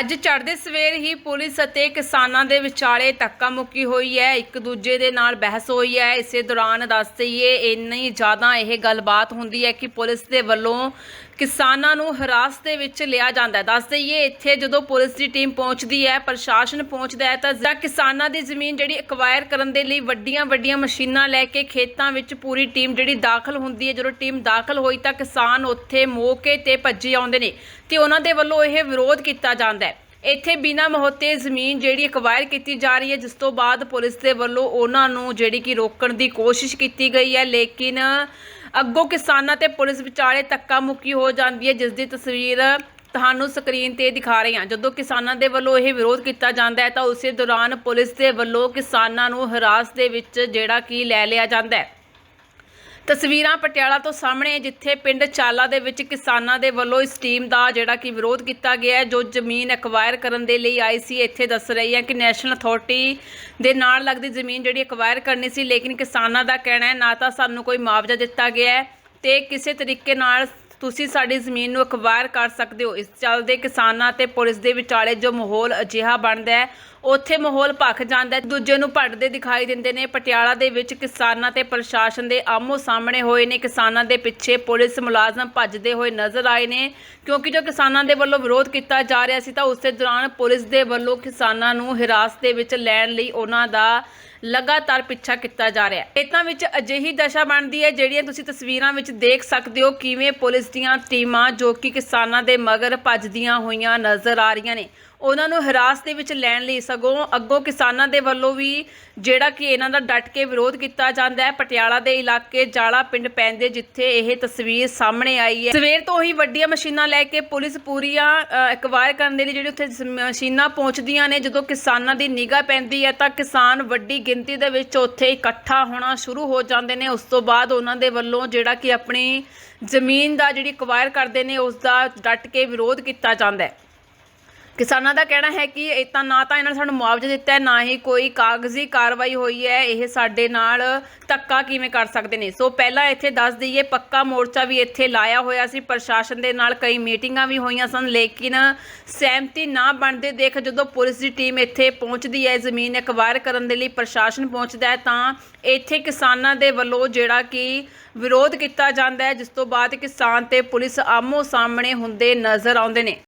ਅੱਜ ਚੜ੍ਹਦੇ ਸਵੇਰ ਹੀ ਪੁਲਿਸ ਅਤੇ ਕਿਸਾਨਾਂ ਦੇ ਵਿਚਾਲੇ ਧੱਕਾ ਮੁੱਕੀ ਹੋਈ ਹੈ। ਇੱਕ ਦੂਜੇ ਦੇ ਨਾਲ ਬਹਿਸ ਹੋਈ ਹੈ। ਇਸੇ ਦੌਰਾਨ ਦੱਸ ਦਈਏ, ਇੰਨੀ ਜ਼ਿਆਦਾ ਇਹ ਗੱਲਬਾਤ ਹੁੰਦੀ ਹੈ ਕਿ ਪੁਲਿਸ ਦੇ ਵੱਲੋਂ ਕਿਸਾਨਾਂ ਨੂੰ ਹਿਰਾਸਤ ਦੇ ਵਿੱਚ ਲਿਆ ਜਾਂਦਾ ਹੈ। ਦੱਸ ਦਈਏ, ਇੱਥੇ ਜਦੋਂ ਪੁਲਿਸ ਦੀ ਟੀਮ ਪਹੁੰਚਦੀ ਹੈ, ਪ੍ਰਸ਼ਾਸਨ ਪਹੁੰਚਦਾ ਹੈ, ਤਾਂ ਜਾਂ ਕਿਸਾਨਾਂ ਦੀ ਜ਼ਮੀਨ ਜਿਹੜੀ ਅਕਵਾਇਰ ਕਰਨ ਦੇ ਲਈ ਵੱਡੀਆਂ ਵੱਡੀਆਂ ਮਸ਼ੀਨਾਂ ਲੈ ਕੇ ਖੇਤਾਂ ਵਿੱਚ ਪੂਰੀ ਟੀਮ ਜਿਹੜੀ ਦਾਖਲ ਹੁੰਦੀ ਹੈ। ਜਦੋਂ ਟੀਮ ਦਾਖਲ ਹੋਈ ਤਾਂ ਕਿਸਾਨ ਉੱਥੇ ਮੌਕੇ ਤੇ ਭੱਜੇ ਆਉਂਦੇ ਨੇ ਤੇ ਉਹਨਾਂ ਦੇ ਵੱਲੋਂ ਇਹ ਵਿਰੋਧ ਕੀਤਾ ਜਾਂਦਾ ਹੈ। ਇੱਥੇ ਬਿਨਾਂ ਮਹੱਤੇ ਜ਼ਮੀਨ ਜਿਹੜੀ ਅਕਵਾਇਰ ਕੀਤੀ ਜਾ ਰਹੀ ਹੈ, ਜਿਸ ਤੋਂ ਬਾਅਦ ਪੁਲਿਸ ਦੇ ਵੱਲੋਂ ਉਹਨਾਂ ਨੂੰ ਜਿਹੜੀ ਕਿ ਰੋਕਣ ਦੀ ਕੋਸ਼ਿਸ਼ ਕੀਤੀ ਗਈ ਹੈ, ਲੇਕਿਨ ਅੱਗੋਂ ਕਿਸਾਨਾਂ ਤੇ ਪੁਲਿਸ ਵਿਚਾਲੇ ਧੱਕਾ ਮੁੱਕੀ ਹੋ ਜਾਂਦੀ ਹੈ, ਜਿਸ ਦੀ ਤਸਵੀਰ ਤੁਹਾਨੂੰ ਸਕਰੀਨ ਤੇ ਦਿਖਾ ਰਹੇ ਹਾਂ। ਜਦੋਂ ਕਿਸਾਨਾਂ ਦੇ ਵੱਲੋਂ ਇਹ ਵਿਰੋਧ ਕੀਤਾ ਜਾਂਦਾ ਹੈ, ਤਾਂ ਉਸੇ ਦੌਰਾਨ ਪੁਲਿਸ ਦੇ ਵੱਲੋਂ ਕਿਸਾਨਾਂ ਨੂੰ ਹਰਾਸ ਦੇ ਵਿੱਚ ਜਿਹੜਾ ਕਿ ਲੈ ਲਿਆ ਜਾਂਦਾ ਹੈ। ਤਸਵੀਰਾਂ ਪਟਿਆਲਾ ਤੋਂ ਸਾਹਮਣੇ ਜਿੱਥੇ ਪਿੰਡ ਚਾਲਾ ਦੇ ਵਿੱਚ ਕਿਸਾਨਾਂ ਦੇ ਵੱਲੋਂ ਇਸ ਟੀਮ ਦਾ ਜਿਹੜਾ ਕਿ ਵਿਰੋਧ ਕੀਤਾ ਗਿਆ ਜੋ ਜ਼ਮੀਨ ਅਕਵਾਇਰ ਕਰਨ ਦੇ ਲਈ ਆਈ ਸੀ। ਇੱਥੇ ਦੱਸ ਰਹੀ ਹੈ ਕਿ ਨੈਸ਼ਨਲ ਅਥਾਰਟੀ ਦੇ ਨਾਲ ਲੱਗਦੀ ਜ਼ਮੀਨ ਜਿਹੜੀ ਅਕਵਾਇਰ ਕਰਨੀ ਸੀ, ਲੇਕਿਨ ਕਿਸਾਨਾਂ ਦਾ ਕਹਿਣਾ ਹੈ, ਨਾ ਤਾਂ ਸਾਨੂੰ ਕੋਈ ਮੁਆਵਜ਼ਾ ਦਿੱਤਾ ਗਿਆ ਹੈ ਤੇ ਕਿਸੇ ਤਰੀਕੇ ਨਾਲ ਤੁਸੀਂ ਸਾਡੀ ਜ਼ਮੀਨ ਨੂੰ ਅਖਬਾਰ ਕਰ ਸਕਦੇ ਹੋ। ਇਸ ਚੱਲਦੇ ਕਿਸਾਨਾਂ ਤੇ ਪੁਲਿਸ ਦੇ ਵਿਚਾਲੇ ਜੋ ਮਾਹੌਲ ਅਜਿਹਾ ਬਣਦਾ ਹੈ, ਉੱਥੇ ਮਾਹੌਲ ਭਖ ਜਾਂਦਾ ਹੈ। ਦੂਜੇ ਨੂੰ ਭੜਦੇ ਦਿਖਾਈ ਦਿੰਦੇ ਨੇ। ਪਟਿਆਲਾ ਦੇ ਵਿੱਚ ਕਿਸਾਨਾਂ ਤੇ ਪ੍ਰਸ਼ਾਸਨ ਦੇ ਆਮੋ ਸਾਹਮਣੇ ਹੋਏ ਨੇ। ਕਿਸਾਨਾਂ ਦੇ ਪਿੱਛੇ ਪੁਲਿਸ ਮੁਲਾਜ਼ਮ ਭੱਜਦੇ ਹੋਏ ਨਜ਼ਰ ਆਏ ਨੇ। ਕਿਉਂਕਿ ਜੋ ਕਿਸਾਨਾਂ ਦੇ ਵੱਲੋਂ ਵਿਰੋਧ ਕੀਤਾ ਜਾ ਰਿਹਾ ਸੀ, ਤਾਂ ਉਸੇ ਦੌਰਾਨ ਪੁਲਿਸ ਦੇ ਵੱਲੋਂ ਕਿਸਾਨਾਂ ਨੂੰ ਹਿਰਾਸਤ ਦੇ ਵਿੱਚ ਲੈਣ ਲਈ ਉਹਨਾਂ ਦਾ ਲਗਾਤਾਰ ਪਿੱਛਾ ਕੀਤਾ ਜਾ ਰਿਹਾ ਹੈ। ਖੇਤਾਂ ਵਿੱਚ ਅਜਿਹੀ ਦਸ਼ਾ ਬਣਦੀ ਹੈ ਜਿਹੜੀਆਂ ਤੁਸੀਂ ਤਸਵੀਰਾਂ ਵਿੱਚ ਦੇਖ ਸਕਦੇ ਹੋ ਕਿਵੇਂ ਪੁਲਿਸ ਦੀਆਂ ਟੀਮਾਂ ਜੋ ਕਿ ਕਿਸਾਨਾਂ ਦੇ ਮਗਰ ਭੱਜਦੀਆਂ ਹੋਈਆਂ ਨਜ਼ਰ ਆ ਰਹੀਆਂ ਨੇ। ਉਹਨਾਂ ਨੂੰ ਹਿਰਾਸਤ ਦੇ ਵਿੱਚ ਲੈਣ ਲਈ ਸਗੋਂ ਅੱਗੋਂ ਕਿਸਾਨਾਂ ਦੇ ਵੱਲੋਂ ਵੀ ਜਿਹੜਾ ਕਿ ਇਹਨਾਂ ਦਾ ਡਟ ਕੇ ਵਿਰੋਧ ਕੀਤਾ ਜਾਂਦਾ ਹੈ। ਪਟਿਆਲਾ ਦੇ ਇਲਾਕੇ ਜਾਲਾ ਪਿੰਡ ਪੈਂਦੇ ਜਿੱਥੇ ਇਹ ਤਸਵੀਰ ਸਾਹਮਣੇ ਆਈ ਹੈ। ਸਵੇਰ ਤੋਂ ਹੀ ਵੱਡੀਆਂ ਮਸ਼ੀਨਾਂ ਲੈ ਕੇ ਪੁਲਿਸ ਪੂਰੀਆਂ ਐਕਵਾਇਰ ਕਰਨ ਦੇ ਲਈ ਜਿਹੜੀ ਉੱਥੇ ਮਸ਼ੀਨਾਂ ਪਹੁੰਚਦੀਆਂ ਨੇ, ਜਦੋਂ ਕਿਸਾਨਾਂ ਦੀ ਨਿਗਾਹ ਪੈਂਦੀ ਹੈ ਤਾਂ ਕਿਸਾਨ ਵੱਡੀ ਗਿਣਤੀ ਦੇ ਵਿੱਚ ਉੱਥੇ ਇਕੱਠਾ ਹੋਣਾ ਸ਼ੁਰੂ ਹੋ ਜਾਂਦੇ ਨੇ। ਉਸ ਤੋਂ ਬਾਅਦ ਉਹਨਾਂ ਦੇ ਵੱਲੋਂ ਜਿਹੜਾ ਕਿ ਆਪਣੀ ਜ਼ਮੀਨ ਦਾ ਜਿਹੜੀ ਐਕਵਾਇਰ ਕਰਦੇ ਨੇ, ਉਸ ਦਾ ਡਟ ਕੇ ਵਿਰੋਧ ਕੀਤਾ ਜਾਂਦਾ ਹੈ। ਕਿਸਾਨਾਂ ਦਾ ਕਹਿਣਾ ਹੈ ਕਿ ਇਹ ਤਾਂ ਨਾ ਤਾਂ ਇਹਨਾਂ ਨੇ ਸਾਨੂੰ ਮੁਆਵਜ਼ਾ ਦਿੱਤਾ ਹੈ, ਨਾ ਹੀ ਕੋਈ ਕਾਗਜ਼ੀ ਕਾਰਵਾਈ ਹੋਈ ਹੈ। ਇਹ ਸਾਡੇ ਨਾਲ ਧੱਕਾ ਕਿਵੇਂ ਕਰ ਸਕਦੇ ਨੇ? ਸੋ ਪਹਿਲਾਂ ਇੱਥੇ ਦੱਸ ਦਈਏ, ਪੱਕਾ ਮੋਰਚਾ ਵੀ ਇੱਥੇ ਲਾਇਆ ਹੋਇਆ ਸੀ। ਪ੍ਰਸ਼ਾਸਨ ਦੇ ਨਾਲ ਕਈ ਮੀਟਿੰਗਾਂ ਵੀ ਹੋਈਆਂ ਸਨ, ਲੇਕਿਨ ਸਹਿਮਤੀ ਨਾ ਬਣਦੇ ਦੇਖ ਜਦੋਂ ਪੁਲਿਸ ਦੀ ਟੀਮ ਇੱਥੇ ਪਹੁੰਚਦੀ ਹੈ ਜ਼ਮੀਨ ਐਕਵਾਇਰ ਕਰਨ ਦੇ ਲਈ ਪ੍ਰਸ਼ਾਸਨ ਪਹੁੰਚਦਾ ਹੈ, ਤਾਂ ਇੱਥੇ ਕਿਸਾਨਾਂ ਦੇ ਵੱਲੋਂ ਜਿਹੜਾ ਕਿ ਵਿਰੋਧ ਕੀਤਾ ਜਾਂਦਾ ਹੈ, ਜਿਸ ਤੋਂ ਬਾਅਦ ਕਿਸਾਨ ਤੇ ਪੁਲਿਸ ਆਮੋ ਸਾਹਮਣੇ ਹੁੰਦੇ ਨਜ਼ਰ ਆਉਂਦੇ ਨੇ।